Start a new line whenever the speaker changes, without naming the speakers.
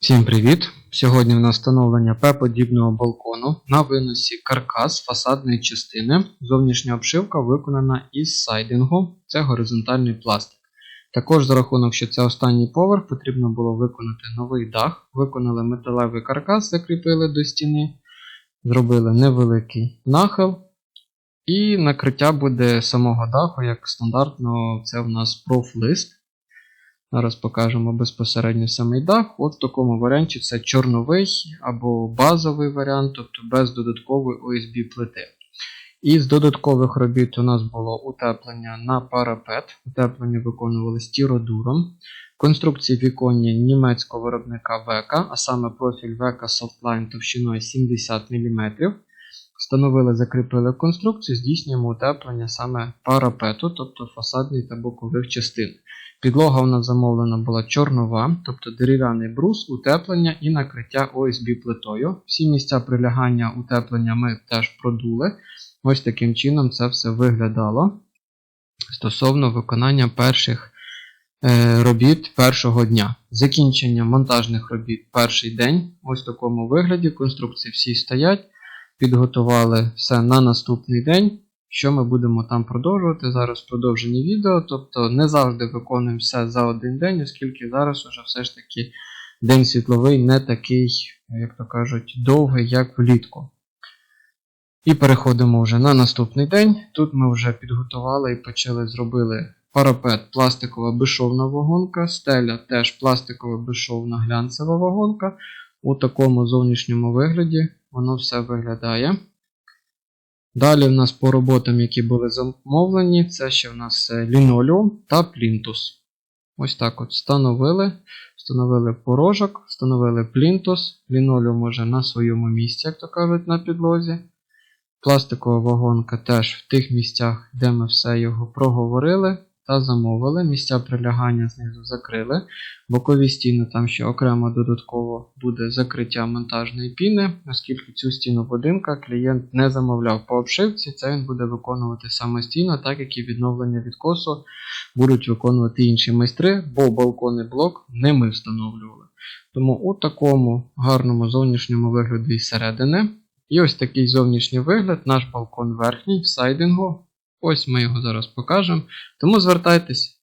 Всім привіт! Сьогодні в нас встановлення П-подібного балкону на виносі каркас фасадної частини. Зовнішня обшивка виконана із сайдингу, це горизонтальний пластик. Також за рахунок, що це останній поверх, потрібно було виконати новий дах. Виконали металевий каркас, закріпили до стіни, зробили невеликий нахил. І накриття буде самого даху, як стандартно, це в нас профлист. Зараз покажемо безпосередньо самий дах. От в такому варіанті це чорновий або базовий варіант, тобто без додаткової OSB плити. Із додаткових робіт у нас було утеплення на парапет. Утеплення виконували стіродуром. Конструкції віконні німецького виробника Века, а саме профіль Века Softline товщиною 70 мм. Встановили, закріпили конструкцію, здійснюємо утеплення саме парапету, тобто фасадних та бокових частин. Підлога у нас замовлена була чорнова, тобто дерев'яний брус, утеплення і накриття ОСБ плитою. Всі місця прилягання утеплення ми теж продули. Ось таким чином це все виглядало стосовно виконання перших е, робіт першого дня. Закінчення монтажних робіт перший день. Ось в такому вигляді. Конструкції всі стоять. Підготували все на наступний день. Що ми будемо там продовжувати? Зараз продовжені відео, тобто не завжди виконуємо все за один день, оскільки зараз уже все ж таки день світловий не такий, як то кажуть, довгий, як влітку. І переходимо вже на наступний день. Тут ми вже підготували і почали зробили парапет пластикова безшовна вагонка, стеля теж пластикова безшовна глянцева вагонка. У такому зовнішньому вигляді воно все виглядає. Далі в нас по роботам, які були замовлені, це ще в нас е, лінолеум та плінтус. Ось так от встановили. Встановили порожок, встановили плінтус. Лінолеум уже на своєму місці, як то кажуть, на підлозі. Пластикова вагонка теж в тих місцях, де ми все його проговорили та замовили. Місця прилягання знизу закрили. Бокові стіни там ще окремо додатково буде закриття монтажної піни, оскільки цю стіну будинка клієнт не замовляв по обшивці, це він буде виконувати самостійно, так як і відновлення відкосу будуть виконувати інші майстри, бо балконний блок не ми встановлювали. Тому у такому гарному зовнішньому вигляді середини. І ось такий зовнішній вигляд, наш балкон верхній в сайдингу. Ось ми його зараз покажемо. Тому звертайтесь.